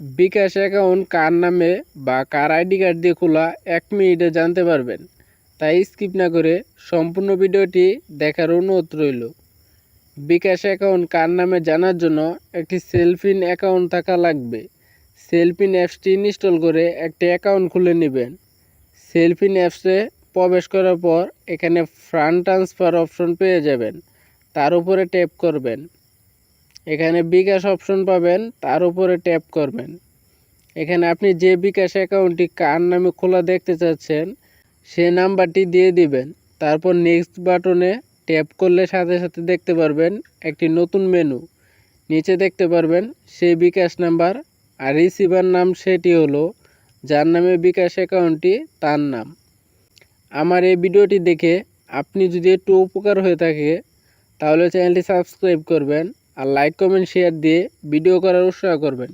বিকাশ account কার নামে বা কার ID card দিয়ে খোলা এক মিনিটে জানতে পারবেন। তাই স্কিপ না করে সম্পূর্ণ ভিডিওটি দেখার অনুরোধ রইল। বিকাশ অ্যাকাউন্ট কার নামে জানার জন্য একটি সেলফিন অ্যাকাউন্ট থাকা লাগবে। সেলফিন অ্যাপসটি ইনস্টল করে একটি অ্যাকাউন্ট খুলে নেবেন। সেলফিন অ্যাপসে প্রবেশ করার পর এখানে ফান্ড ট্রান্সফার অপশন পেয়ে যাবেন। তার উপরে ট্যাপ করবেন। এখানে বিকাশ অপশন পাবেন, তার উপরে ট্যাপ করবেন। এখানে আপনি যে বিকাশ অ্যাকাউন্টটি কার নামে খোলা দেখতে চাচ্ছেন, সে নাম্বারটি দিয়ে দিবেন। তারপর নেক্সট বাটনে ট্যাপ করলে সাথে সাথে দেখতে পারবেন একটি নতুন মেনু নিচে দেখতে পারবেন সেই বিকাশ নাম্বার আর রিসিভার নাম সেটি হলো, যার নামে বিকাশ অ্যাকাউন্টটি তার নাম। আমার এই ভিডিওটি দেখে আপনি যদি একটু উপকার হয়ে থাকে, তাহলে চ্যানেলটি সাবস্ক্রাইব করবেন। আর লাইক কমেন্ট শেয়ার দিয়ে ভিডিও করার উৎসাহ করবেন।